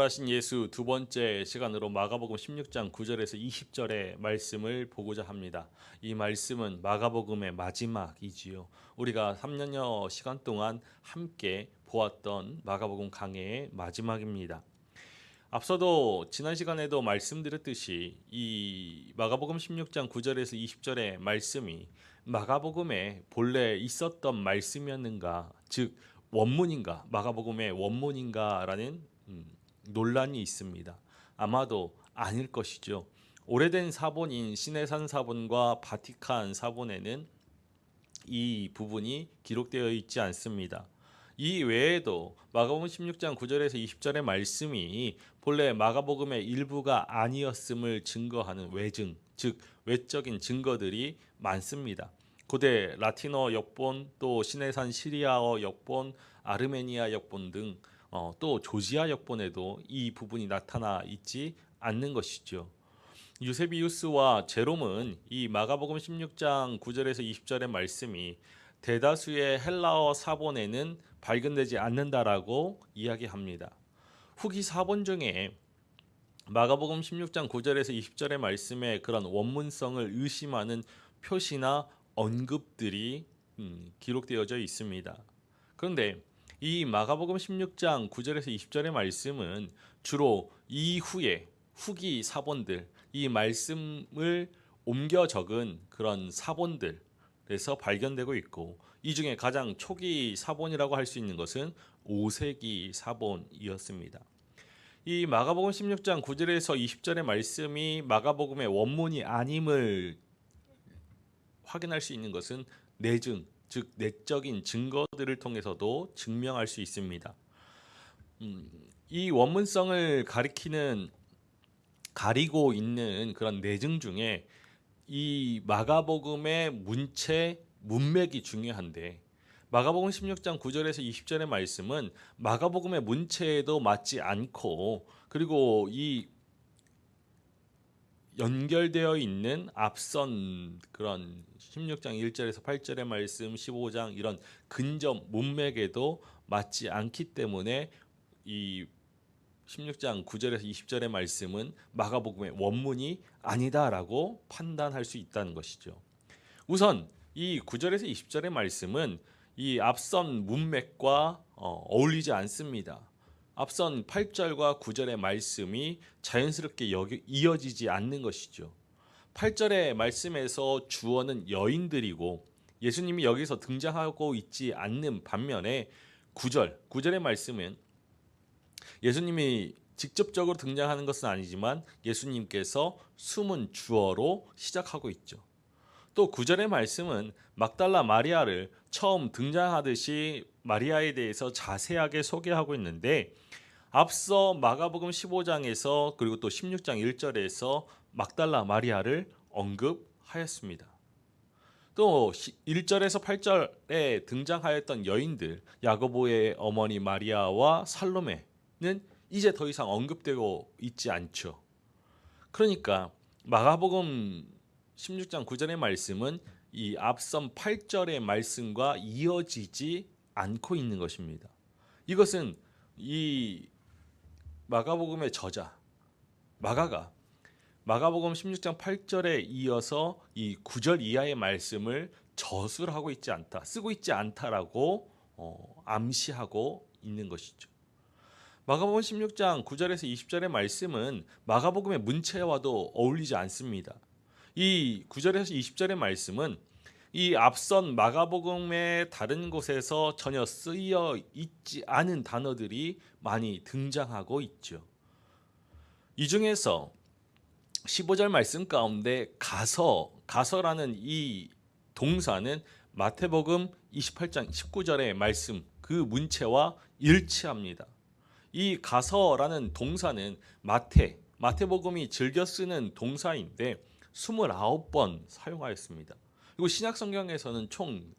부활하신 예수 두 번째 시간으로 마가복음 16장 9절에서 20절의 말씀을 보고자 합니다. 이 말씀은 마가복음의 마지막이지요. 우리가 3년여 시간 동안 함께 보았던 마가복음 강해의 마지막입니다. 앞서도 지난 시간에도 말씀드렸듯이 이 마가복음 16장 9절에서 20절의 말씀이 마가복음에 본래 있었던 말씀이었는가, 즉 원문인가, 마가복음의 원문인가라는 음, 논란이 있습니다. 아마도 아닐 것이죠. 오래된 사본인 시내산 사본과 바티칸 사본에는 이 부분이 기록되어 있지 않습니다. 이 외에도 마가복음 16장 9절에서 20절의 말씀이 본래 마가복음의 일부가 아니었음을 증거하는 외증, 즉 외적인 증거들이 많습니다. 고대 라틴어 역본, 또 시내산 시리아어 역본, 아르메니아 역본 등 어, 또 조지아 역본에도 이 부분이 나타나 있지 않는 것이죠. 유세비우스와 제롬은 이 마가복음 16장 9절에서 20절의 말씀이 대다수의 헬라어 사본에는 발견되지 않는다라고 이야기합니다. 후기 사본 중에 마가복음 16장 9절에서 20절의 말씀에 그런 원문성을 의심하는 표시나 언급들이 음, 기록되어져 있습니다. 그런데 이 마가복음 16장 9절에서 20절의 말씀은 주로 이후에 후기 사본들 이 말씀을 옮겨 적은 그런 사본들에서 발견되고 있고 이 중에 가장 초기 사본이라고 할 수 있는 것은 5세기 사본이었습니다. 이 마가복음 16장 9절에서 20절의 말씀이 마가복음의 원문이 아님을 확인할 수 있는 것은 내증 즉 내적인 증거들을 통해서도 증명할 수 있습니다. 음, 이 원문성을 가리키는 가리고 있는 그런 내증 중에 이 마가복음의 문체 문맥이 중요한데 마가복음 16장 9절에서 20절의 말씀은 마가복음의 문체에도 맞지 않고 그리고 이 연결되어 있는 앞선 그런 16장 1절에서 8절의 말씀, 15장 이런 근접 문맥에도 맞지 않기 때문에 이 16장 9절에서 20절의 말씀은 마가복음의 원문이 아니다라고 판단할 수 있다는 것이죠. 우선 이 9절에서 20절의 말씀은 이 앞선 문맥과 어, 어울리지 않습니다. 앞선 8절과 9절의 말씀이 자연스럽게 이어지지 않는 것이죠. 8절의 말씀에서 주어는 여인들이고 예수님이 여기서 등장하고 있지 않는 반면에 9절, 9절의 말씀은 예수님이 직접적으로 등장하는 것은 아니지만 예수님께서 숨은 주어로 시작하고 있죠. 또 9절의 말씀은 막달라 마리아를 처음 등장하듯이 마리아에 대해서 자세하게 소개하고 있는데 앞서 마가복음 15장에서 그리고 또 16장 1절에서 막달라 마리아를 언급하였습니다. 또 1절에서 8절에 등장하였던 여인들 야고보의 어머니 마리아와 살로메는 이제 더 이상 언급되고 있지 않죠. 그러니까 마가복음 16장 9절의 말씀은 이 앞선 8절의 말씀과 이어지지 않고 있는 것입니다. 이것은 이 마가복음의 저자 마가가 마가복음 16장 8절에 이어서 이 9절 이하의 말씀을 저술 하고 있지 않다, 쓰고 있지 않다라고 어, 암시하고 있는 것이죠. 마가복음 16장 9절에서 20절의 말씀은 마가복음의 문체와도 어울리지 않습니다. 이 9절에서 20절의 말씀은 이 앞선 마가복음의 다른 곳에서 전혀 쓰여 있지 않은 단어들이 많이 등장하고 있죠. 이 중에서 15절 말씀 가운데 가서 가서라는 이 동사는 마태복음 28장 19절의 말씀 그 문체와 일치합니다. 이 가서라는 동사는 마태 마태복음이 즐겨 쓰는 동사인데 29번 사용하였습니다. 그리고 신약 성경에서는 총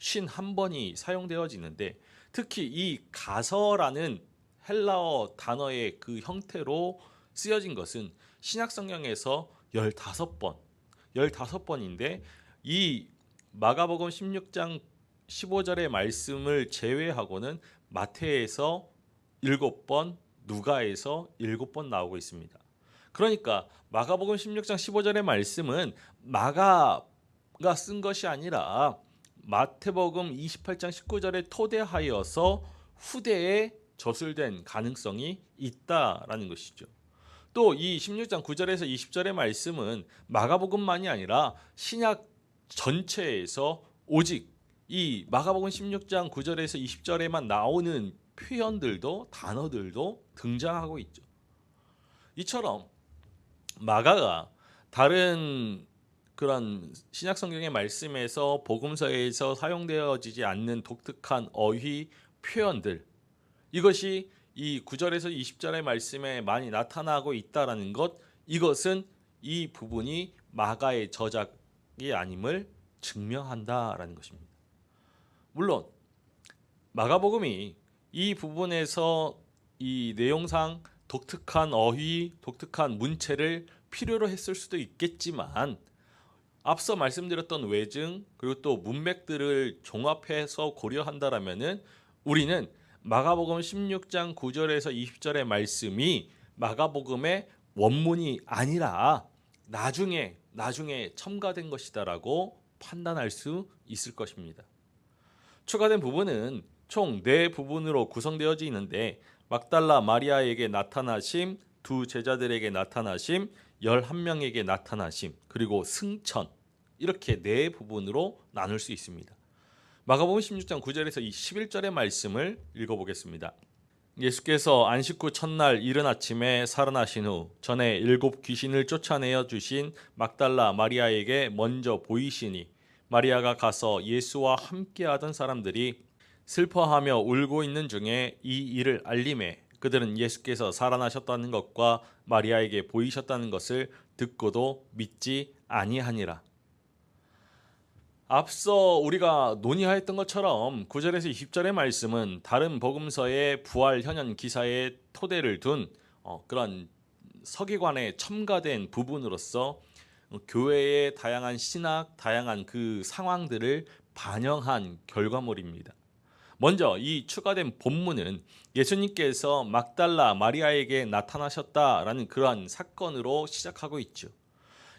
51번이 사용되어지는데 특히 이 가서라는 헬라어 단어의 그 형태로 쓰여진 것은 신약 성경에서 15번, 15번인데 이 마가복음 16장 15절의 말씀을 제외하고는 마태에서 일곱 번, 누가에서 일곱 번 나오고 있습니다. 그러니까 마가복음 16장 15절의 말씀은 마가 가 쓴 것이 아니라 마태복음 28장 19절에 토대하여서 후대에 저술된 가능성이 있다라는 것이죠. 또 이 16장 9절에서 20절의 말씀은 마가복음만이 아니라 신약 전체에서 오직 이 마가복음 16장 9절에서 20절에만 나오는 표현들도 단어들도 등장하고 있죠. 이처럼 마가가 다른 그런 신약 성경의 말씀에서 복음서에서 사용되어지지 않는 독특한 어휘 표현들 이것이 이 9절에서 20절의 말씀에 많이 나타나고 있다라는 것 이것은 이 부분이 마가의 저작이 아님을 증명한다라는 것입니다. 물론 마가복음이 이 부분에서 이 내용상 독특한 어휘, 독특한 문체를 필요로 했을 수도 있겠지만 앞서 말씀드렸던 외증 그리고 또 문맥들을 종합해서 고려한다라면은 우리는 마가복음 16장 9절에서 20절의 말씀이 마가복음의 원문이 아니라 나중에 나중에 첨가된 것이다라고 판단할 수 있을 것입니다. 추가된 부분은 총 네 부분으로 구성되어지는데 막달라 마리아에게 나타나심, 두 제자들에게 나타나심, 11명에게 나타나심, 그리고 승천 이렇게 네 부분으로 나눌 수 있습니다. 마가복음 16장 9절에서 이 11절의 말씀을 읽어보겠습니다. 예수께서 안식 후 첫날 이른 아침에 살아나신 후 전에 일곱 귀신을 쫓아내어 주신 막달라 마리아에게 먼저 보이시니 마리아가 가서 예수와 함께하던 사람들이 슬퍼하며 울고 있는 중에 이 일을 알림해 그들은 예수께서 살아나셨다는 것과 마리아에게 보이셨다는 것을 듣고도 믿지 아니하니라. 앞서 우리가 논의하였던 것처럼 9절에서 20절의 말씀은 다른 복음서의 부활 현현 기사의 토대를 둔 어, 그런 서기관에 첨가된 부분으로서 교회의 다양한 신학, 다양한 그 상황들을 반영한 결과물입니다. 먼저 이 추가된 본문은 예수님께서 막달라 마리아에게 나타나셨다라는 그러한 사건으로 시작하고 있죠.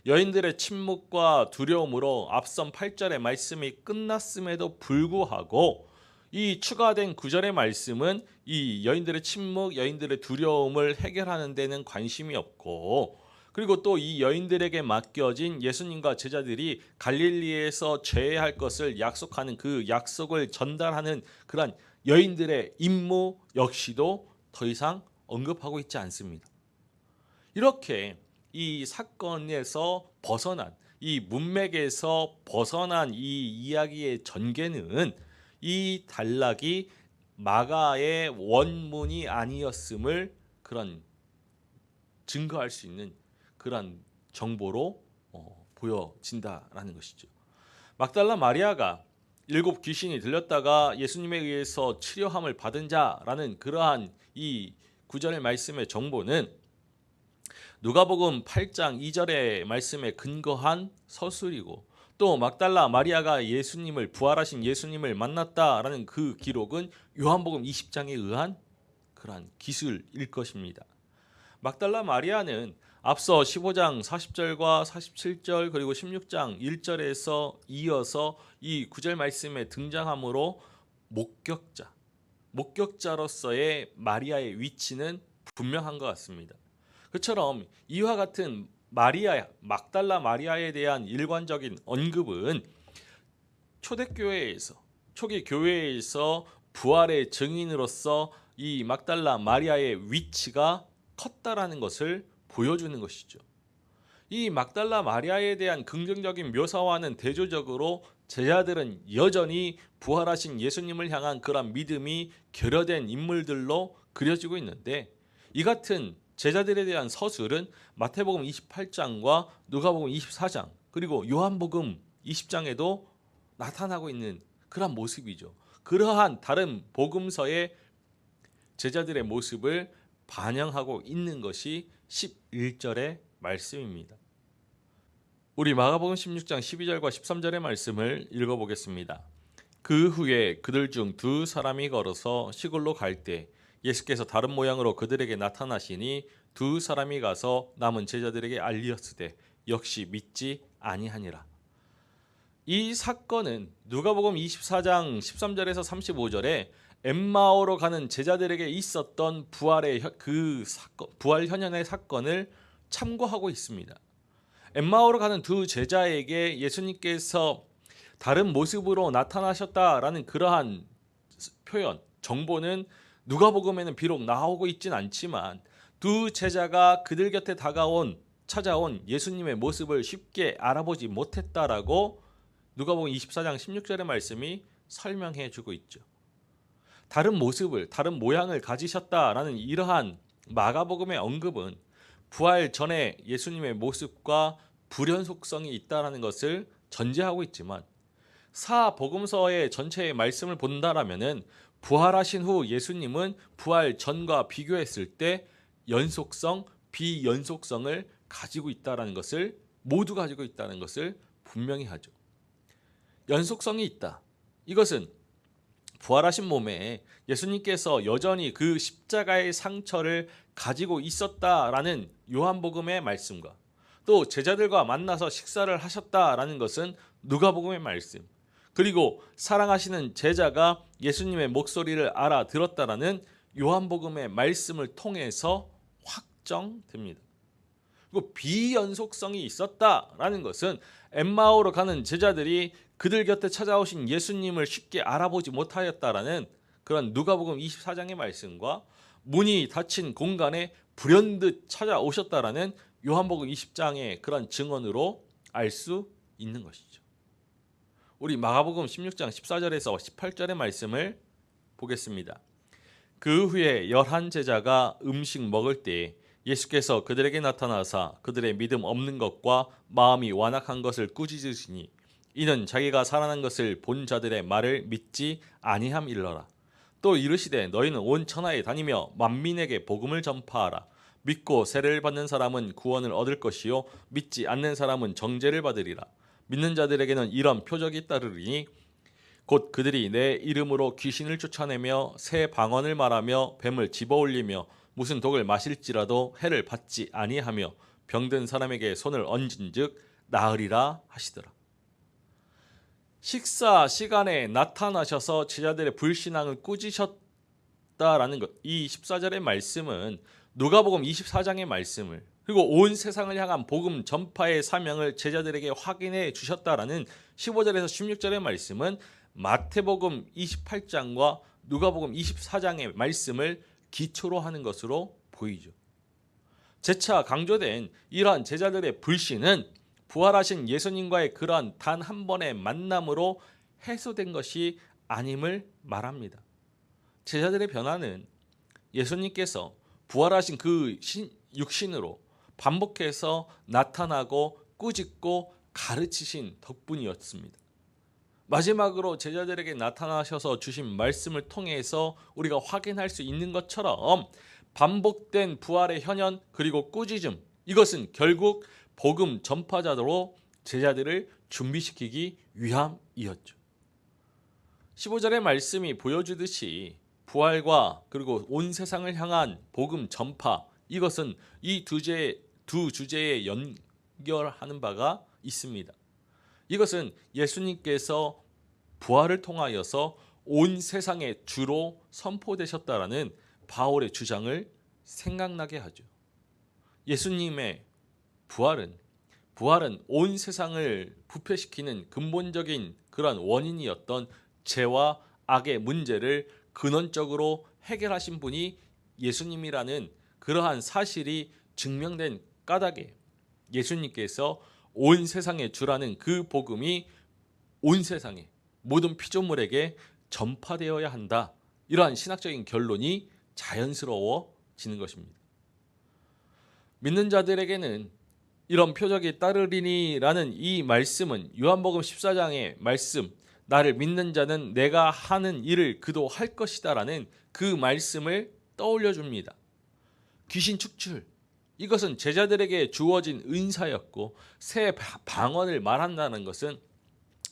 여인들의 침묵과 두려움으로 앞선 8절의 말씀이 끝났음에도 불구하고 이 추가된 9절의 말씀은 이 여인들의 침묵, 여인들의 두려움을 해결하는 데는 관심이 없고 그리고 또 이 여인들에게 맡겨진 예수님과 제자들이 갈릴리에서 제해할 것을 약속하는 그 약속을 전달하는 그러한 여인들의 임무 역시도 더 이상 언급하고 있지 않습니다. 이렇게 이 사건에서 벗어난 이 문맥에서 벗어난 이 이야기의 전개는 이 단락이 마가의 원문이 아니었음을 그런 증거할 수 있는 그런 정보로 어, 보여진다라는 것이죠. 막달라 마리아가 일곱 귀신이 들렸다가 예수님에 의해서 치료함을 받은 자라는 그러한 이 구절의 말씀의 정보는 누가복음 8장 2절의 말씀에 근거한 서술이고 또 막달라 마리아가 예수님을 부활하신 예수님을 만났다라는 그 기록은 요한복음 20장에 의한 그러한 기술일 것입니다. 막달라 마리아는 앞서 15장 40절과 47절 그리고 16장 1절에서 이어서 이 구절 말씀에 등장함으로 목격자, 목격자로서의 마리아의 위치는 분명한 것 같습니다. 그처럼 이와 같은 마리아, 막달라 마리아에 대한 일관적인 언급은 초대교회에서 초기 교회에서 부활의 증인으로서 이 막달라 마리아의 위치가 컸다라는 것을 보여주는 것이죠. 이 막달라 마리아에 대한 긍정적인 묘사와는 대조적으로 제자들은 여전히 부활하신 예수님을 향한 그런 믿음이 결여된 인물들로 그려지고 있는데 이 같은 제자들에 대한 서술은 마태복음 28장과 누가복음 24장 그리고 요한복음 20장에도 나타나고 있는 그런 모습이죠. 그러한 다른 복음서의 제자들의 모습을 반영하고 있는 것이 11절의 말씀입니다. 우리 마가복음 16장 12절과 13절의 말씀을 읽어보겠습니다. 그 후에 그들 중 두 사람이 걸어서 시골로 갈 때 예수께서 다른 모양으로 그들에게 나타나시니 두 사람이 가서 남은 제자들에게 알리었으되 역시 믿지 아니하니라. 이 사건은 누가복음 24장 13절에서 35절에 엠마오로 가는 제자들에게 있었던 부활의 현- 그 사건, 부활 현현의 사건을 참고하고 있습니다. 엠마오로 가는 두 제자에게 예수님께서 다른 모습으로 나타나셨다라는 그러한 표현, 정보는 누가복음에는 비록 나오고 있진 않지만 두 제자가 그들 곁에 다가온 찾아온 예수님의 모습을 쉽게 알아보지 못했다라고 누가복음 24장 16절의 말씀이 설명해 주고 있죠. 다른 모습을 다른 모양을 가지셨다라는 이러한 마가복음의 언급은 부활 전에 예수님의 모습과 불연 속성이 있다라는 것을 전제하고 있지만 사 복음서의 전체의 말씀을 본다라면은 부활하신 후 예수님은 부활 전과 비교했을 때 연속성, 비연속성을 가지고 있다라는 것을 모두 가지고 있다는 것을 분명히 하죠. 연속성이 있다. 이것은 부활하신 몸에 예수님께서 여전히 그 십자가의 상처를 가지고 있었다라는 요한복음의 말씀과 또 제자들과 만나서 식사를 하셨다라는 것은 누가복음의 말씀 그리고 사랑하시는 제자가 예수님의 목소리를 알아들었다라는 요한복음의 말씀을 통해서 확정됩니다. 그리고 비연속성이 있었다라는 것은 엠마오로 가는 제자들이 그들 곁에 찾아오신 예수님을 쉽게 알아보지 못하였다라는 그런 누가복음 24장의 말씀과 문이 닫힌 공간에 불현듯 찾아오셨다라는 요한복음 20장의 그런 증언으로 알 수 있는 것이죠. 우리 마가복음 16장 14절에서 18절의 말씀을 보겠습니다. 그 후에 열한 제자가 음식 먹을 때 예수께서 그들에게 나타나사 그들의 믿음 없는 것과 마음이 완악한 것을 꾸짖으시니 이는 자기가 살아난 것을 본 자들의 말을 믿지 아니함일러라. 또 이르시되 너희는 온 천하에 다니며 만민에게 복음을 전파하라. 믿고 세례를 받는 사람은 구원을 얻을 것이요 믿지 않는 사람은 정죄를 받으리라. 믿는 자들에게는 이런 표적이 따르리니 곧 그들이 내 이름으로 귀신을 쫓아내며 새 방언을 말하며 뱀을 집어올리며 무슨 독을 마실지라도 해를 받지 아니하며 병든 사람에게 손을 얹은즉 나으리라 하시더라. 식사 시간에 나타나셔서 제자들의 불신앙을 꾸짖으셨다라는 것. 이 14절의 말씀은 누가복음 24장의 말씀을 그리고 온 세상을 향한 복음 전파의 사명을 제자들에게 확인해 주셨다라는 15절에서 16절의 말씀은 마태복음 28장과 누가복음 24장의 말씀을 기초로 하는 것으로 보이죠. 재차 강조된 이러한 제자들의 불신은 부활하신 예수님과의 그러한 단 한 번의 만남으로 해소된 것이 아님을 말합니다. 제자들의 변화는 예수님께서 부활하신 그 신- 육신으로 반복해서 나타나고 꾸짖고 가르치신 덕분이었습니다. 마지막으로 제자들에게 나타나셔서 주신 말씀을 통해서 우리가 확인할 수 있는 것처럼 반복된 부활의 현현 그리고 꾸짖음 이것은 결국 복음 전파자로 제자들을 준비시키기 위함이었죠. 15절의 말씀이 보여주듯이 부활과 그리고 온 세상을 향한 복음 전파 이것은 이 두 주제 두 주제에 연결하는 바가 있습니다. 이것은 예수님께서 부활을 통하여서 온 세상에 주로 선포되셨다라는 바울의 주장을 생각나게 하죠. 예수님의 부활은 부활은 온 세상을 부패시키는 근본적인 그런 원인이었던 죄와 악의 문제를 근원적으로 해결하신 분이 예수님이라는 그러한 사실이 증명된 까닭에 예수님께서 온 세상에 주라는 그 복음이 온 세상에 모든 피조물에게 전파되어야 한다. 이러한 신학적인 결론이 자연스러워지는 것입니다. 믿는 자들에게는 이런 표적이 따르리니라는 이 말씀은 요한복음 14장의 말씀 나를 믿는 자는 내가 하는 일을 그도 할 것이다라는 그 말씀을 떠올려 줍니다. 귀신 축출 이것은 제자들에게 주어진 은사였고 새 바- 방언을 말한다는 것은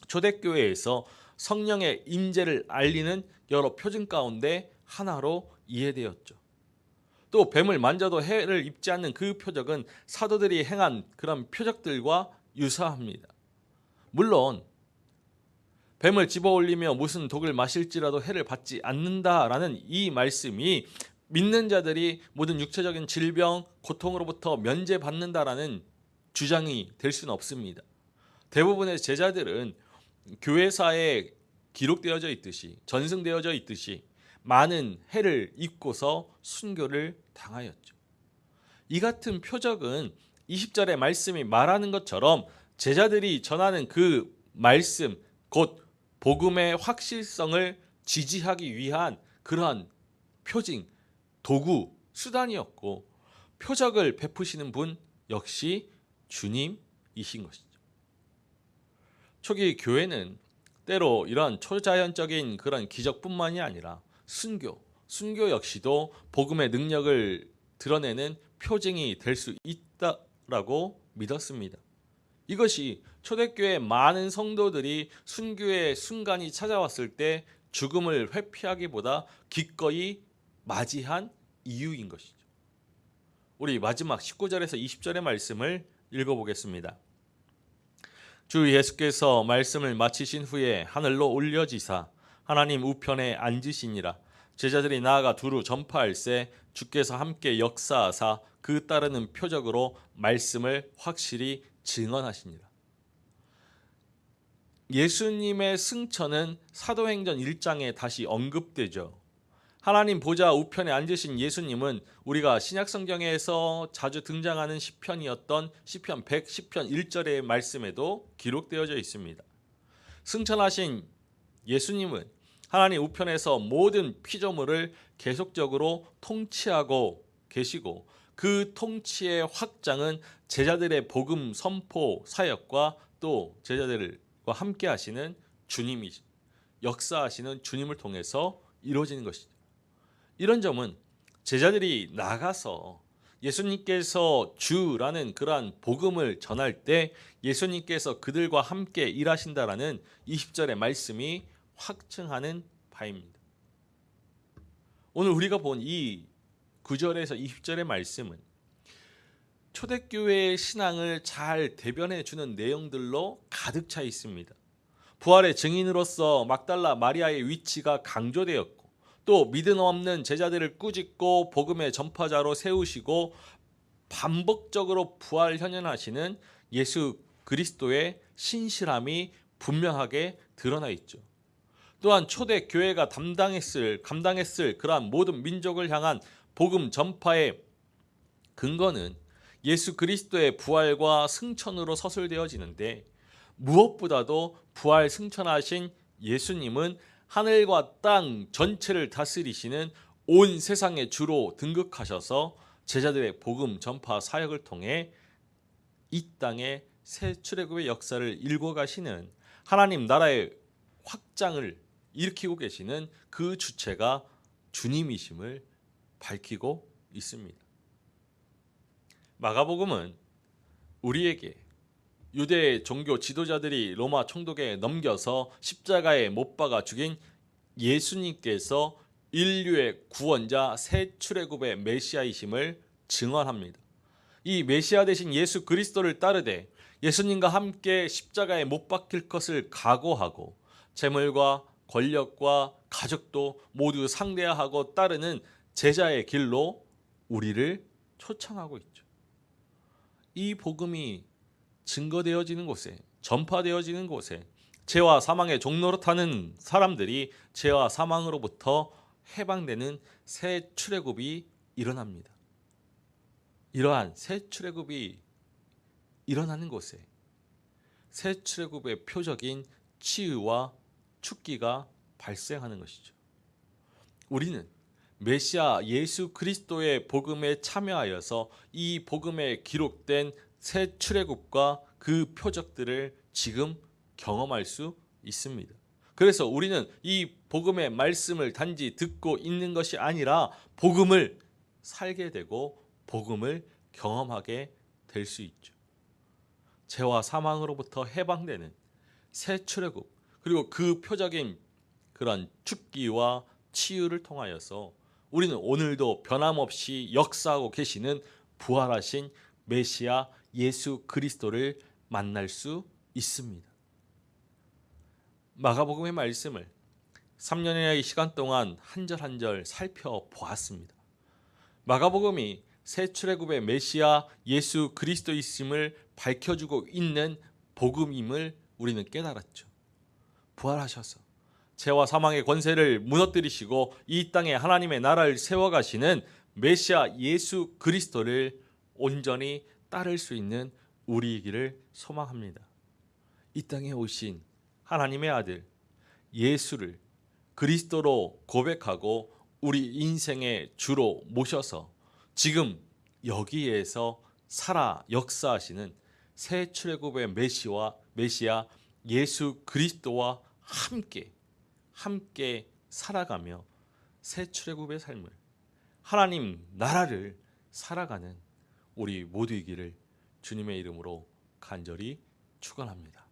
초대교회에서 성령의 임재를 알리는 여러 표징 가운데 하나로 이해되었죠. 또 뱀을 만져도 해를 입지 않는 그 표적은 사도들이 행한 그런 표적들과 유사합니다. 물론 뱀을 집어 올리며 무슨 독을 마실지라도 해를 받지 않는다라는 이 말씀이 믿는 자들이 모든 육체적인 질병, 고통으로부터 면제받는다라는 주장이 될 수는 없습니다. 대부분의 제자들은 교회사에 기록되어져 있듯이 전승되어져 있듯이 많은 해를 입고서 순교를 당하였죠. 이 같은 표적은 20절의 말씀이 말하는 것처럼 제자들이 전하는 그 말씀 곧 복음의 확실성을 지지하기 위한 그러한 표징, 도구, 수단이었고 표적을 베푸시는 분 역시 주님이신 것이죠. 초기 교회는 때로 이런 초자연적인 그런 기적뿐만이 아니라 순교, 순교 역시도 복음의 능력을 드러내는 표징이 될 수 있다라고 믿었습니다. 이것이 초대교회 많은 성도들이 순교의 순간이 찾아왔을 때 죽음을 회피하기보다 기꺼이 맞이한 이유인 것이죠. 우리 마지막 19절에서 20절의 말씀을 읽어보겠습니다. 주 예수께서 말씀을 마치신 후에 하늘로 올려지사 하나님 우편에 앉으시니라 제자들이 나아가 두루 전파할세 주께서 함께 역사하사 그 따르는 표적으로 말씀을 확실히 증언하시니라. 예수님의 승천은 사도행전 1장에 다시 언급되죠. 하나님 보좌 우편에 앉으신 예수님은 우리가 신약 성경에서 자주 등장하는 시편이었던 시편 110편 1절의 말씀에도 기록되어져 있습니다. 승천하신 예수님은 하나님 우편에서 모든 피조물을 계속적으로 통치하고 계시고 그 통치의 확장은 제자들의 복음 선포 사역과 또 제자들과 함께 하시는 주님이 역사하시는 주님을 통해서 이루어지는 것이죠. 이런 점은 제자들이 나가서 예수님께서 주라는 그러한 복음을 전할 때 예수님께서 그들과 함께 일하신다라는 20절의 말씀이 확증하는 바입니다. 오늘 우리가 본 이 9절에서 20절의 말씀은 초대교회의 신앙을 잘 대변해 주는 내용들로 가득 차 있습니다. 부활의 증인으로서 막달라 마리아의 위치가 강조되었고 또 믿음 없는 제자들을 꾸짖고 복음의 전파자로 세우시고 반복적으로 부활 현현하시는 예수 그리스도의 신실함이 분명하게 드러나 있죠. 또한 초대 교회가 담당했을 감당했을 그러한 모든 민족을 향한 복음 전파의 근거는 예수 그리스도의 부활과 승천으로 서술되어지는데 무엇보다도 부활 승천하신 예수님은 하늘과 땅 전체를 다스리시는 온 세상의 주로 등극하셔서 제자들의 복음 전파 사역을 통해 이 땅의 새 출애굽의 역사를 일궈 가시는 하나님 나라의 확장을 일으키고 계시는 그 주체가 주님이심을 밝히고 있습니다. 마가복음은 우리에게 유대 종교 지도자들이 로마 총독에 넘겨서 십자가에 못 박아 죽인 예수님께서 인류의 구원자 새 출애굽의 메시아이심을 증언합니다. 이 메시아 대신 예수 그리스도를 따르되 예수님과 함께 십자가에 못 박힐 것을 각오하고 재물과 권력과 가족도 모두 상대하고 따르는 제자의 길로 우리를 초청하고 있죠. 이 복음이 증거되어지는 곳에 전파되어지는 곳에 죄와 사망의 종로로 타는 사람들이 죄와 사망으로부터 해방되는 새 출애굽이 일어납니다. 이러한 새 출애굽이 일어나는 곳에 새 출애굽의 표적인 치유와 축기가 발생하는 것이죠. 우리는 메시아 예수 그리스도의 복음에 참여하여서 이 복음에 기록된 새 출애굽과 그 표적들을 지금 경험할 수 있습니다. 그래서 우리는 이 복음의 말씀을 단지 듣고 있는 것이 아니라 복음을 살게 되고 복음을 경험하게 될 수 있죠. 죄와 사망으로부터 해방되는 새 출애굽 그리고 그 표적인 그런 축기와 치유를 통하여서 우리는 오늘도 변함없이 역사하고 계시는 부활하신 메시아 예수 그리스도를 만날 수 있습니다. 마가복음의 말씀을 3년의 시간 동안 한 절 한 절 살펴보았습니다. 마가복음이 새 출애굽의 메시아 예수 그리스도이심을 밝혀주고 있는 복음임을 우리는 깨달았죠. 부활하셔서 죄와 사망의 권세를 무너뜨리시고 이 땅에 하나님의 나라를 세워가시는 메시아 예수 그리스도를 온전히 따를 수 있는 우리이기를 소망합니다. 이 땅에 오신 하나님의 아들 예수를 그리스도로 고백하고 우리 인생의 주로 모셔서 지금 여기에서 살아 역사하시는 새 출애굽의 메시와 메시아 예수 그리스도와 함께 함께 살아가며 새 출애굽의 삶을 하나님 나라를 살아가는 우리 모두이기를 주님의 이름으로 간절히 축원합니다.